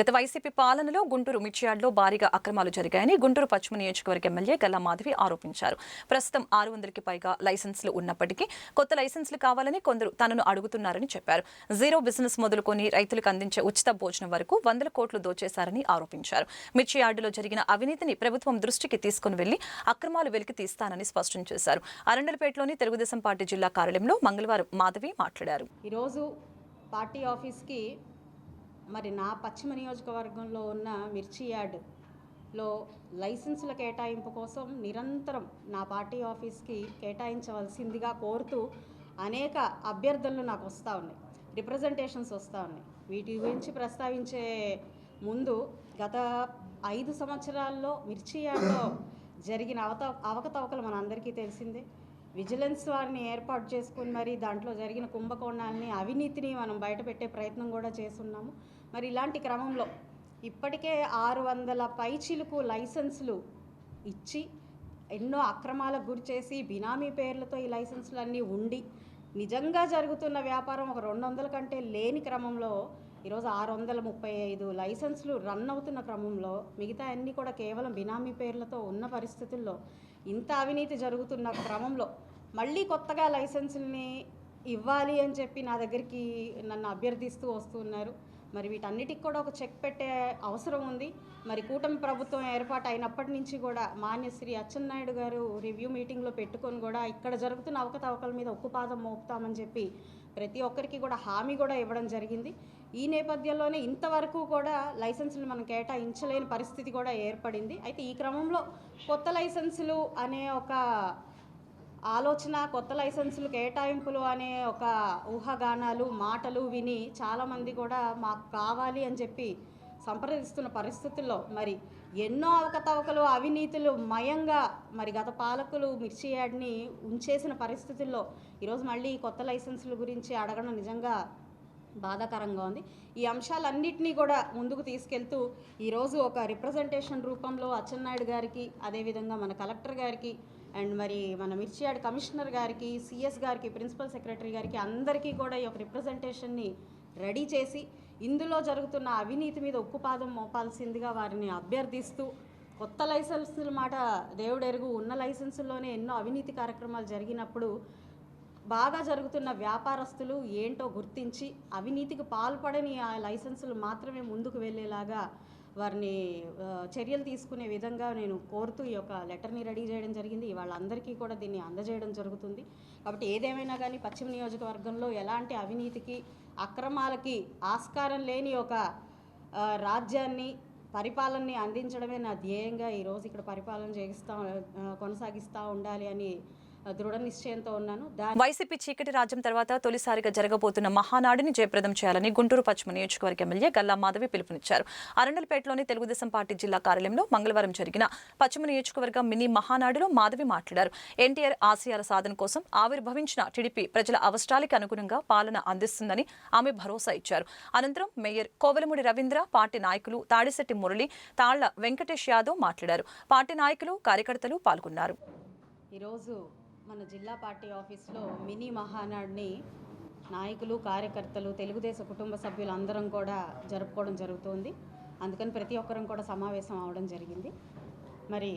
గత వైసీపీ పాలనలో గుంటూరు మిర్చియాడ్లో భారీగా అక్రమాలు జరిగాయని గుంటూరు పశ్చిమ నియోజకవర్గ ఎమ్మెల్యే గల్లా మాధవి ఆరోపించారు. ప్రస్తుతం ఆరు వందలకి పైగా లైసెన్సులు ఉన్నప్పటికీ కొత్త లైసెన్సులు కావాలని కొందరు తనను అడుగుతున్నారని చెప్పారు. జీరో బిజినెస్ మొదలుకొని రైతులకు అందించే ఉచిత భోజనం వరకు వందల కోట్లు దోచేశారని ఆరోపించారు. మిర్చియార్డులో జరిగిన అవినీతిని ప్రభుత్వం దృష్టికి తీసుకుని వెళ్ళి అక్రమాలు వెలికి తీస్తానని స్పష్టం చేశారు. అరండలపేటలోని తెలుగుదేశం పార్టీ జిల్లా కార్యాలయంలో మంగళవారం మాధవి మాట్లాడారు. ఈరోజు పార్టీ ఆఫీస్కి మరి నా పశ్చిమ నియోజకవర్గంలో ఉన్న మిర్చి యార్డ్లో లైసెన్సుల కేటాయింపు కోసం నిరంతరం నా పార్టీ ఆఫీస్కి కేటాయించవలసిందిగా కోరుతూ అనేక అభ్యర్థనలు నాకు వస్తూ ఉన్నాయి. రిప్రజెంటేషన్స్ వస్తూ ఉన్నాయి. వీటి గురించి ప్రస్తావించే ముందు గత ఐదు సంవత్సరాల్లో మిర్చి యార్డ్లో జరిగిన అవత అవకతవకలు మనందరికీ తెలిసిందే. విజిలెన్స్ వారిని ఏర్పాటు చేసుకుని మరి దాంట్లో జరిగిన కుంభకోణాలని అవినీతిని మనం బయటపెట్టే ప్రయత్నం కూడా చేస్తున్నాము. మరి ఇలాంటి క్రమంలో ఇప్పటికే ఆరు వందల పైచిలకు లైసెన్సులు ఇచ్చి ఎన్నో అక్రమాలకు గురి చేసి బినామీ పేర్లతో ఈ లైసెన్సులు అన్నీ ఉండి నిజంగా జరుగుతున్న వ్యాపారం ఒక రెండు వందల కంటే లేని క్రమంలో ఈరోజు ఆరు వందల ముప్పై ఐదు లైసెన్సులు రన్ అవుతున్న క్రమంలో మిగతా అన్నీ కూడా కేవలం బినామీ పేర్లతో ఉన్న పరిస్థితుల్లో ఇంత అవినీతి జరుగుతున్న క్రమంలో మళ్ళీ కొత్తగా లైసెన్సుల్ని ఇవ్వాలి అని చెప్పి నా దగ్గరికి నన్ను అభ్యర్థిస్తూ వస్తున్నారు మరి వీటన్నిటికి కూడా ఒక చెక్ పెట్టే అవసరం ఉంది. మరి కూటమి ప్రభుత్వం ఏర్పాటు అయినప్పటి నుంచి కూడా మాన్యశ్రీ అచ్చెన్నాయుడు గారు రివ్యూ మీటింగ్లో పెట్టుకొని కూడా ఇక్కడ జరుగుతున్న అవకతవకల మీద ఉక్కుపాదం మోపుతామని చెప్పి ప్రతి ఒక్కరికి కూడా హామీ కూడా ఇవ్వడం జరిగింది. ఈ నేపథ్యంలోనే ఇంతవరకు కూడా లైసెన్సులు మనం కేటాయించలేని పరిస్థితి కూడా ఏర్పడింది. అయితే ఈ క్రమంలో కొత్త లైసెన్సులు అనే ఒక ఆలోచన కొత్త లైసెన్సులు కేటాయింపులు అనే ఒక ఊహాగానాలు మాటలు విని చాలామంది కూడా మాకు కావాలి అని చెప్పి సంప్రదిస్తున్న పరిస్థితుల్లో మరి ఎన్నో అవకతవకలు అవినీతులు మయంగా మరి గత పాలకులు మిర్చి యాడ్ని ఉంచేసిన పరిస్థితుల్లో ఈరోజు మళ్ళీ కొత్త లైసెన్సుల గురించి అడగడం నిజంగా బాధాకరంగా ఉంది. ఈ అంశాలన్నింటినీ కూడా ముందుకు తీసుకెళ్తూ ఈరోజు ఒక రిప్రజెంటేషన్ రూపంలో అచ్చెన్నాయుడు గారికి అదేవిధంగా మన కలెక్టర్ గారికి అండ్ మరి మన మిర్చియాడ్ కమిషనర్ గారికి సిఎస్ గారికి ప్రిన్సిపల్ సెక్రటరీ గారికి అందరికీ కూడా ఈ యొక్క రిప్రజెంటేషన్ని రెడీ చేసి ఇందులో జరుగుతున్న అవినీతి మీద ఉక్కుపాదం మోపాల్సిందిగా వారిని అభ్యర్థిస్తూ కొత్త లైసెన్సుల మాట దేవుడెరుగు ఉన్న లైసెన్సుల్లోనే ఎన్నో అవినీతి కార్యక్రమాలు జరిగినప్పుడు బాగా జరుగుతున్న వ్యాపారస్తులు ఏంటో గుర్తించి అవినీతికి పాల్పడని ఆ లైసెన్సులు మాత్రమే ముందుకు వెళ్ళేలాగా వారిని చర్యలు తీసుకునే విధంగా నేను కోరుతూ ఈ యొక్క లెటర్ని రెడీ చేయడం జరిగింది. వాళ్ళందరికీ కూడా దీన్ని అందజేయడం జరుగుతుంది. కాబట్టి ఏదేమైనా కానీ పశ్చిమ నియోజకవర్గంలో ఎలాంటి అవినీతికి అక్రమాలకి ఆస్కారం లేని ఒక రాజ్యాన్ని పరిపాలనని అందించడమే నా ధ్యేయంగా ఈరోజు ఇక్కడ పరిపాలన చేయిస్తా కొనసాగిస్తూ ఉండాలి అని దృఢ నిశ్చయంతో ఉన్నాను. వైసీపీ చీకటి రాజ్యం తర్వాత తొలిసారిగా జరగబోతున్న మహానాడిని జయప్రదం చేయాలని గుంటూరు పశ్చిమ నియోజకవర్గ ఎమ్మెల్యే గల్లా మాధవి పిలుపునిచ్చారు. అరండలపేటలోని తెలుగుదేశం పార్టీ జిల్లా కార్యాలయంలో మంగళవారం జరిగిన పశ్చిమ నియోజకవర్గ మినీ మహానాడులో మాధవి మాట్లాడారు. ఎన్టీఆర్ ఆశయాల సాధన కోసం ఆవిర్భవించిన టీడీపీ ప్రజల అవసరాలకి అనుగుణంగా పాలన అందిస్తుందని ఆమె భరోసా ఇచ్చారు. అనంతరం మేయర్ కోవెలమూడి రవీంద్ర పార్టీ నాయకులు తాడిశెట్టి మురళి తాళ్ళ వెంకటేష్ యాదవ్ మాట్లాడారు. పార్టీ నాయకులు కార్యకర్తలు పాల్గొన్నారు. ఈరోజు మన జిల్లా పార్టీ ఆఫీస్లో మినీ మహానాడిని నాయకులు కార్యకర్తలు తెలుగుదేశం కుటుంబ సభ్యులు అందరం కూడా జరుపుకోవడం జరుగుతుంది. అందుకని ప్రతి ఒక్కరం కూడా సమావేశం అవడం జరిగింది. మరి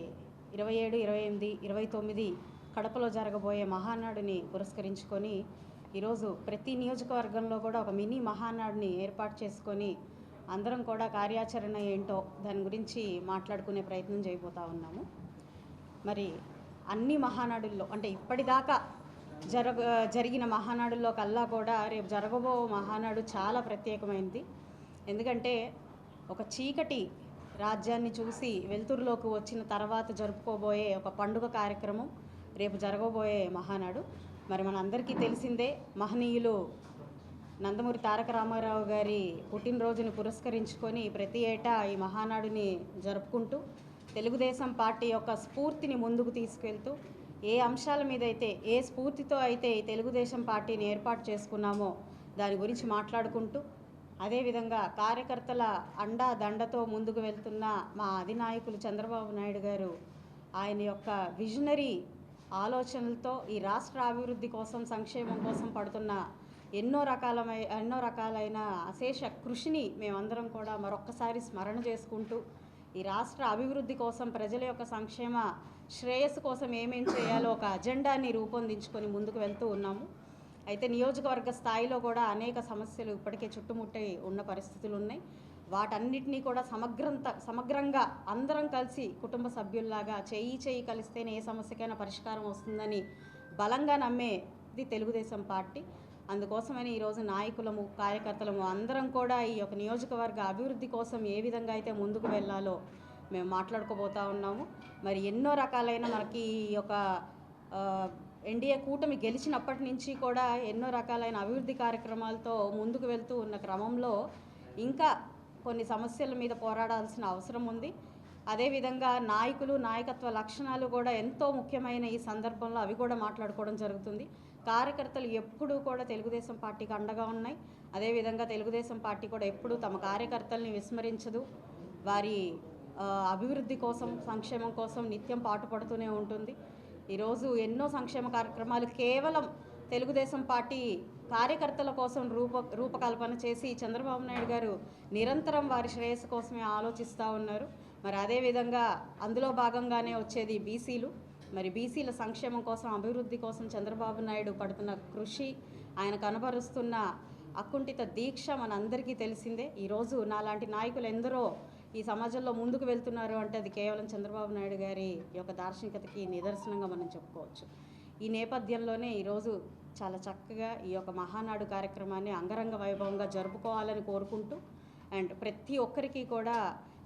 ఇరవై ఏడు ఇరవై ఎనిమిది ఇరవై తొమ్మిది కడపలో జరగబోయే మహానాడుని పురస్కరించుకొని ఈరోజు ప్రతి నియోజకవర్గంలో కూడా ఒక మినీ మహానాడుని ఏర్పాటు చేసుకొని అందరం కూడా కార్యాచరణ ఏంటో దాని గురించి మాట్లాడుకునే ప్రయత్నం చేయబోతా ఉన్నాము. మరి అన్ని మహానాడుల్లో అంటే ఇప్పటిదాకా జరగ జరిగిన మహానాడుల్లో కల్లా కూడా రేపు జరగబో మహానాడు చాలా ప్రత్యేకమైనది ఎందుకంటే ఒక చీకటి రాజ్యాన్ని చూసి వెలుతురులోకి వచ్చిన తర్వాత జరుపుకోబోయే ఒక పండుగ కార్యక్రమం రేపు జరగబోయే మహానాడు. మరి మనందరికీ తెలిసిందే మహనీయులు నందమూరి తారక రామారావు గారి పుట్టినరోజుని పురస్కరించుకొని ప్రతి ఏటా ఈ మహానాడుని జరుపుకుంటూ తెలుగుదేశం పార్టీ యొక్క స్ఫూర్తిని ముందుకు తీసుకెళ్తూ ఏ అంశాల మీద అయితే ఏ స్ఫూర్తితో అయితే తెలుగుదేశం పార్టీని ఏర్పాటు చేసుకున్నామో దాని గురించి మాట్లాడుకుంటూ అదేవిధంగా కార్యకర్తల అండా దండతో ముందుకు వెళ్తున్న మా అధినాయకులు చంద్రబాబు నాయుడు గారు ఆయన యొక్క విజనరీ ఆలోచనలతో ఈ రాష్ట్ర అభివృద్ధి కోసం సంక్షేమం కోసం పడుతున్న ఎన్నో రకాలమై ఎన్నో రకాలైన అశేష కృషిని మేమందరం కూడా మరొక్కసారి స్మరణ చేసుకుంటూ ఈ రాష్ట్ర అభివృద్ధి కోసం ప్రజల యొక్క సంక్షేమ శ్రేయస్సు కోసం ఏమేం చేయాలో ఒక అజెండాని రూపొందించుకొని ముందుకు వెళ్తూ ఉన్నాము. అయితే నియోజకవర్గ స్థాయిలో కూడా అనేక సమస్యలు ఇప్పటికే చుట్టుముట్టి ఉన్న పరిస్థితులు ఉన్నాయి. వాటన్నిటినీ కూడా సమగ్రంత సమగ్రంగా అందరం కలిసి కుటుంబ సభ్యుల్లాగా చేయి చేయి కలిస్తేనే ఏ సమస్యకైనా పరిష్కారం వస్తుందని బలంగా నమ్మేది తెలుగుదేశం పార్టీ. అందుకోసమని ఈరోజు నాయకులము కార్యకర్తలము అందరం కూడా ఈ యొక్క నియోజకవర్గ అభివృద్ధి కోసం ఏ విధంగా అయితే ముందుకు వెళ్ళాలో మేము మాట్లాడుకోబోతా ఉన్నాము. మరి ఎన్నో రకాలైన మనకి ఈ యొక్క ఎన్డీఏ కూటమి గెలిచినప్పటి నుంచి కూడా ఎన్నో రకాలైన అభివృద్ధి కార్యక్రమాలతో ముందుకు వెళ్తూ ఉన్న క్రమంలో ఇంకా కొన్ని సమస్యల మీద పోరాడాల్సిన అవసరం ఉంది. అదేవిధంగా నాయకులు నాయకత్వ లక్షణాలు కూడా ఎంతో ముఖ్యమైన ఈ సందర్భంలో అవి కూడా మాట్లాడుకోవడం జరుగుతుంది. కార్యకర్తలు ఎప్పుడూ కూడా తెలుగుదేశం పార్టీకి అండగా ఉన్నాయి. అదేవిధంగా తెలుగుదేశం పార్టీ కూడా ఎప్పుడూ తమ కార్యకర్తల్ని విస్మరించదు. వారి అభివృద్ధి కోసం సంక్షేమం కోసం నిత్యం పాటుపడుతూనే ఉంటుంది. ఈరోజు ఎన్నో సంక్షేమ కార్యక్రమాలు కేవలం తెలుగుదేశం పార్టీ కార్యకర్తల కోసం రూప రూపకల్పన చేసి చంద్రబాబు నాయుడు గారు నిరంతరం వారి శ్రేయస్సు కోసమే ఆలోచిస్తూ ఉన్నారు. మరి అదేవిధంగా అందులో భాగంగానే వచ్చేది బీసీలు. మరి బీసీల సంక్షేమం కోసం అభివృద్ధి కోసం చంద్రబాబు నాయుడు పడుతున్న కృషి ఆయన కనబరుస్తున్న అకుంఠిత దీక్ష మనందరికీ తెలిసిందే. ఈరోజు నాలాంటి నాయకులు ఎందరో ఈ సమాజంలో ముందుకు వెళ్తున్నారు అంటే అది కేవలం చంద్రబాబు నాయుడు గారి యొక్క దార్శనికతకి నిదర్శనంగా మనం చెప్పుకోవచ్చు. ఈ నేపథ్యంలోనే ఈరోజు చాలా చక్కగా ఈ యొక్క మహానాడు కార్యక్రమాన్ని అంగరంగ వైభవంగా జరుపుకోవాలని కోరుకుంటూ అండ్ ప్రతి ఒక్కరికి కూడా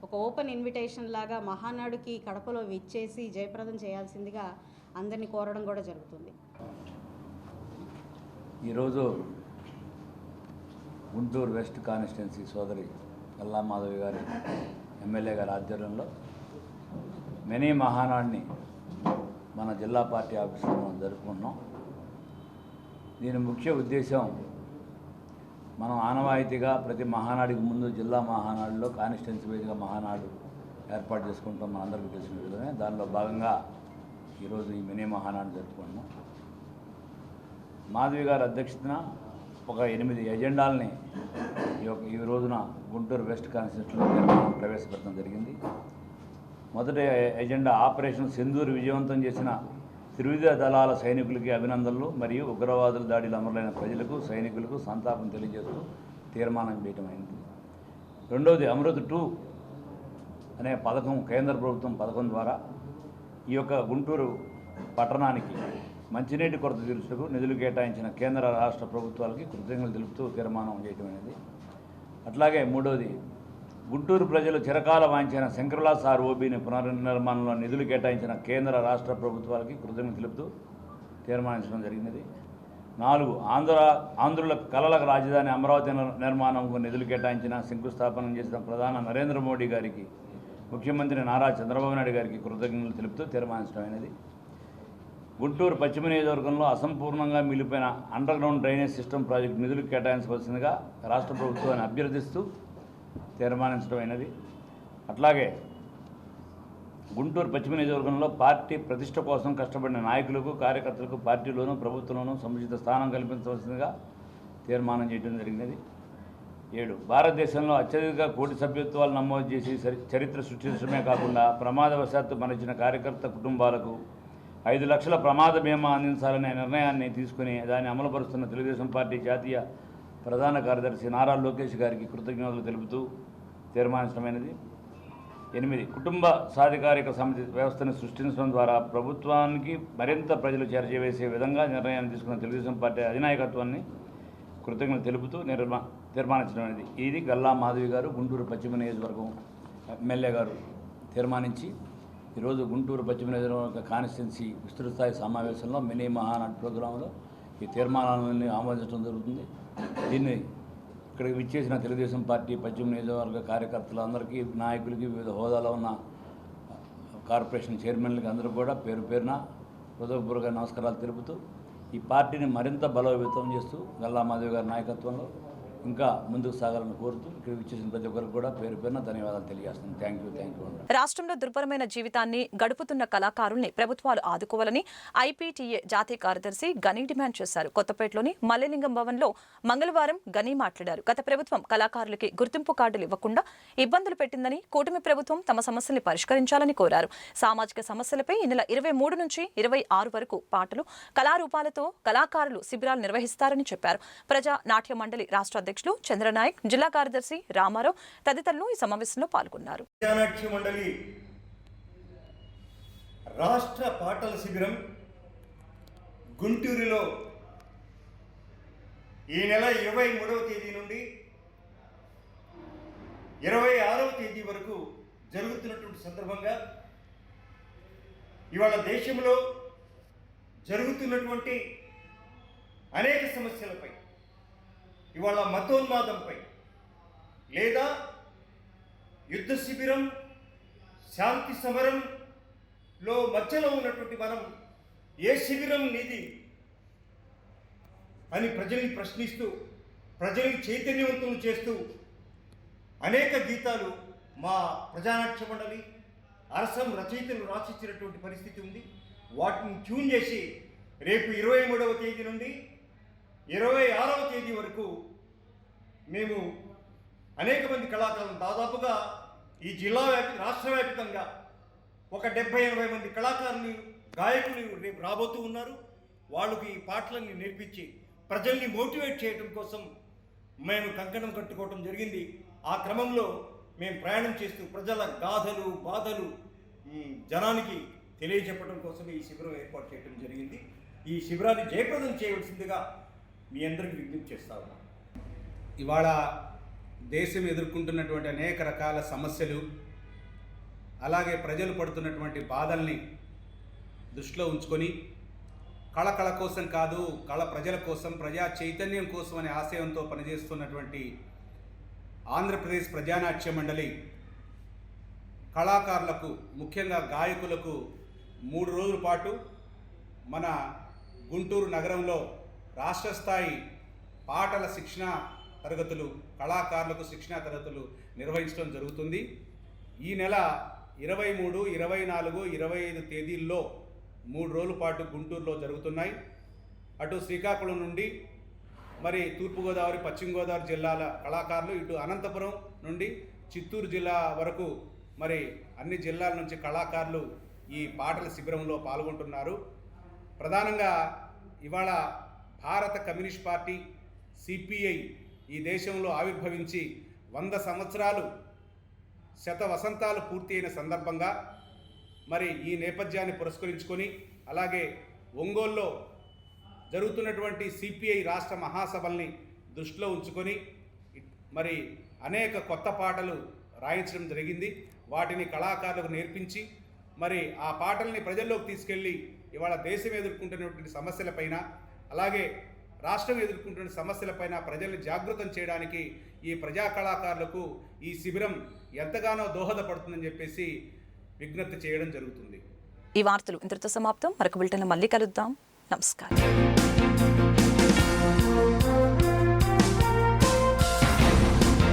ఒక ఓపెన్ ఇన్విటేషన్ లాగా మహానాడుకి కడపలో విచ్చేసి జయప్రదం చేయాల్సిందిగా అందరినీ కోరడం కూడా జరుగుతుంది. ఈరోజు గుంటూరు వెస్ట్ కాన్స్టిట్యున్సీ సోదరి గల్లా మాధవి గారి ఎమ్మెల్యే గారి ఆధ్వర్యంలో మినీ మహానాడిని మన జిల్లా పార్టీ ఆఫీసులో మనం జరుపుకుంటున్నాం. దీని ముఖ్య ఉద్దేశం మనం ఆనవాయితీగా ప్రతి మహానాడికి ముందు జిల్లా మహానాడులో కాన్స్టిట్యున్సీ వైజ్గా మహానాడు ఏర్పాటు చేసుకుంటాం మనందరికీ తెలిసిన విధమే. దానిలో భాగంగా ఈరోజు ఈ మినీ మహానాడు జరుపుకుంటున్నాం. మాధవి గారి అధ్యక్షతన ఒక ఎనిమిది ఎజెండాలని ఈ యొక్క ఈ రోజున గుంటూరు వెస్ట్ కాన్స్టిట్యూషన్లో ప్రవేశపెట్టడం జరిగింది. మొదటి ఎజెండా ఆపరేషన్ సింధూరు విజయవంతం చేసిన త్రివిధ దళాల సైనికులకి అభినందనలు మరియు ఉగ్రవాదుల దాడిలో అమరులైన ప్రజలకు సైనికులకు సంతాపం తెలియజేస్తూ తీర్మానం చేయటమైంది రెండవది అమృత్ టూ అనే పథకం కేంద్ర ప్రభుత్వం పథకం ద్వారా ఈ యొక్క గుంటూరు పట్టణానికి మంచినీటి కొరత తీర్చుటకు నిధులు కేటాయించిన కేంద్ర రాష్ట్ర ప్రభుత్వాలకి కృతజ్ఞతలు తెలుపుతూ తీర్మానం చేయటం అనేది. అట్లాగే మూడవది గుంటూరు ప్రజలు చిరకాల వాంచిన శంకరలాస్ ఆర్ఓబిని పునర్నిర్మాణంలో నిధులు కేటాయించిన కేంద్ర రాష్ట్ర ప్రభుత్వాలకి కృతజ్ఞత తెలుపుతూ తీర్మానించడం జరిగినది. నాలుగు ఆంధ్ర ఆంధ్రుల కళలకు రాజధాని అమరావతి నిర్మాణంకు నిధులు కేటాయించిన శంకుస్థాపన చేసిన ప్రధాన నరేంద్ర మోడీ గారికి ముఖ్యమంత్రి నారా చంద్రబాబు నాయుడు గారికి కృతజ్ఞతలు తెలుపుతూ తీర్మానించడమైనది గుంటూరు పశ్చిమ నియోజకవర్గంలో అసంపూర్ణంగా మిగిలిపోయిన underground drainage system project నిధులు కేటాయించవలసిందిగా రాష్ట్ర ప్రభుత్వాన్ని అభ్యర్థిస్తూ తీర్మానించడమైనది. అట్లాగే గుంటూరు పశ్చిమ నియోజకవర్గంలో పార్టీ ప్రతిష్ట కోసం కష్టపడిన నాయకులకు కార్యకర్తలకు పార్టీలోనూ ప్రభుత్వంలోనూ సముచిత స్థానం కల్పించవలసిందిగా తీర్మానం చేయడం జరిగినది. ఏడు భారతదేశంలో అత్యధిక కోటి సభ్యత్వాలు నమోదు చేసి చరిత్ర సృష్టించడమే కాకుండా ప్రమాదవశాత్తు మరణించిన కార్యకర్త కుటుంబాలకు ఐదు లక్షల ప్రమాద బీమా అందించాలనే నిర్ణయాన్ని తీసుకుని దాన్ని అమలుపరుస్తున్న తెలుగుదేశం పార్టీ జాతీయ ప్రధాన కార్యదర్శి నారా లోకేష్ గారికి కృతజ్ఞతలు తెలుపుతూ తీర్మానించడమైనది. ఎనిమిది కుటుంబ సాధికారిక సమితి వ్యవస్థను సృష్టించడం ద్వారా ప్రభుత్వానికి మరింత ప్రజలు చేరజేవేసే విధంగా నిర్ణయాన్ని తీసుకున్న తెలుగుదేశం పార్టీ అధినాయకత్వాన్ని కృతజ్ఞతలు తెలుపుతూ నిర్మా తీర్మానించడం అనేది ఇది గల్లా మాధవి గారు గుంటూరు పశ్చిమ నియోజకవర్గం ఎమ్మెల్యే గారు తీర్మానించి ఈరోజు గుంటూరు పశ్చిమ నియోజకవర్గ కాన్స్టిట్యున్సీ విస్తృత స్థాయి సమావేశంలో మినీ మహానాడు ప్రోగ్రాంలో ఈ తీర్మానాలన్నీ ఆమోదించడం జరుగుతుంది. దీన్ని ఇక్కడికి విచ్చేసిన తెలుగుదేశం పార్టీ పశ్చిమ నియోజకవర్గ కార్యకర్తలు అందరికీ నాయకులకి వివిధ హోదాలో ఉన్న కార్పొరేషన్ చైర్మన్లకి అందరూ కూడా పేరు పేరున హృదయపూర్వక నమస్కారాలు తెలుపుతూ ఈ పార్టీని మరింత బలోపేతం చేస్తూ గల్లా మాధవి గారి నాయకత్వంలో ఇంకా ముందుకు సాగాలని కోరుతూ ఇక్కడ ప్రతి ఒక్కరికి కూడా పేరు పేరున ధన్యవాదాలు థ్యాంక్ యూ థ్యాంక్ యూ రాష్ట్రంలో దుర్భరమైన జీవితాన్ని గడుపుతున్న కళాకారుల్ని ప్రభుత్వాలు ఆదుకోవాలని ఐపీటీఏ జాతీయ కార్యదర్శి గని డిమాండ్ చేశారు. కొత్తపేటలోని మల్లెలింగం భవన్లో మంగళవారం గని మాట్లాడారు. గత ప్రభుత్వం కళాకారులకి గుర్తింపు కార్డులు ఇవ్వకుండా ఇబ్బందులు పెట్టిందని కూటమి ప్రభుత్వం తమ సమస్యల్ని పరిష్కరించాలని కోరారు. సామాజిక సమస్యలపై ఈ నెల ఇరవై మూడు నుంచి ఇరవై ఆరు వరకు పాటలు కళారూపాలతో కళాకారులు శిబిరాలు నిర్వహిస్తారని చెప్పారు. ప్రజా నాట్య మండలి రాష్ట్ర అధ్యక్షులు చంద్రనాయక్ జిల్లా కార్యదర్శి రామారావు తదితరులు ఈ సమావేశంలో పాల్గొన్నారు. మండలి రాష్ట్ర పాటల శిబిరం గుంటూరులో ఈ నెల ఇరవై మూడవ తేదీ నుండి ఇరవై ఆరవ తేదీ వరకు జరుగుతున్నటువంటి సందర్భంగా ఇవాళ దేశంలో జరుగుతున్నటువంటి అనేక సమస్యలపై ఇవాళ మతోన్మాదంపై లేదా యుద్ధ శిబిరం శాంతి సమరంలో మధ్యలో ఉన్నటువంటి మనం ఏ శిబిరం నీది అని ప్రజల్ని ప్రశ్నిస్తూ ప్రజల్ని చైతన్యవంతం చేస్తూ అనేక గీతాలు మా ప్రజానాట్య మండలి అరసం రచయితలు రాసిచ్చినటువంటి పరిస్థితి ఉంది. వాటిని ట్యూన్ చేసి రేపు ఇరవై మూడవ తేదీ నుండి ఇరవై ఆరవ తేదీ వరకు మేము అనేక మంది కళాకారులు దాదాపుగా ఈ జిల్లా వ్యాపి రాష్ట్ర వ్యాప్తంగా ఒక డెబ్బై ఎనభై మంది కళాకారులు గాయకులు రేపు రాబోతూ ఉన్నారు. వాళ్ళకి ఈ పాటలన్నీ నేర్పించి ప్రజల్ని మోటివేట్ చేయడం కోసం మేము కంకణం కట్టుకోవటం జరిగింది. ఆ క్రమంలో మేము ప్రయాణం చేస్తూ ప్రజల గాథలు బాధలు జనానికి తెలియజెప్పడం కోసం ఈ శిబిరం ఏర్పాటు చేయడం జరిగింది. ఈ శిబిరాన్ని జయప్రదం చేయవలసిందిగా మీ అందరికి విజ్ఞప్తి చేస్తా ఉన్నాం. ఇవాళ దేశం ఎదుర్కొంటున్నటువంటి అనేక రకాల సమస్యలు అలాగే ప్రజలు పడుతున్నటువంటి బాధల్ని దృష్టిలో ఉంచుకొని కళ కళ కోసం కాదు కళ ప్రజల కోసం ప్రజా చైతన్యం కోసం అనే ఆశయంతో పనిచేస్తున్నటువంటి ఆంధ్రప్రదేశ్ ప్రజానాట్య మండలి కళాకారులకు ముఖ్యంగా గాయకులకు మూడు రోజుల పాటు మన గుంటూరు నగరంలో రాష్ట్ర స్థాయి పాటల శిక్షణ తరగతులు కళాకారులకు శిక్షణ తరగతులు నిర్వహించడం జరుగుతుంది. ఈ నెల ఇరవై మూడు ఇరవై నాలుగు ఇరవై ఐదు తేదీల్లో మూడు రోజుల పాటు గుంటూరులో జరుగుతున్నాయి. అటు శ్రీకాకుళం నుండి మరి తూర్పుగోదావరి పశ్చిమ గోదావరి జిల్లాల కళాకారులు ఇటు అనంతపురం నుండి చిత్తూరు జిల్లా వరకు మరి అన్ని జిల్లాల నుంచి కళాకారులు ఈ పాటల శిబిరంలో పాల్గొంటున్నారు. ప్రధానంగా ఇవాళ భారత కమ్యూనిస్ట్ పార్టీ సిపిఐ ఈ దేశంలో ఆవిర్భవించి వంద సంవత్సరాలు శత వసంతాలు పూర్తి అయిన సందర్భంగా మరి ఈ నేపథ్యాన్ని పురస్కరించుకొని అలాగే ఒంగోల్లో జరుగుతున్నటువంటి సిపిఐ రాష్ట్ర మహాసభల్ని దృష్టిలో ఉంచుకొని మరి అనేక కొత్త పాటలు రాయించడం జరిగింది. వాటిని కళాకారులకు నేర్పించి మరి ఆ పాటల్ని ప్రజల్లోకి తీసుకెళ్ళి ఇవాళ దేశం ఎదుర్కొంటున్నటువంటి సమస్యలపైన అలాగే రాష్ట్రం ఎదుర్కొంటున్న సమస్యలపైన ప్రజల్ని జాగృతం చేయడానికి ఈ ప్రజా కళాకారులకు ఈ శిబిరం ఎంతగానో దోహదపడుతుందని చెప్పేసి విజ్ఞప్తి చేయడం జరుగుతుంది. ఈ వార్తలు ఇంతటితో సమాప్తం. మరొక బులెటిన్లో మళ్ళీ కలుద్దాం. నమస్కారం.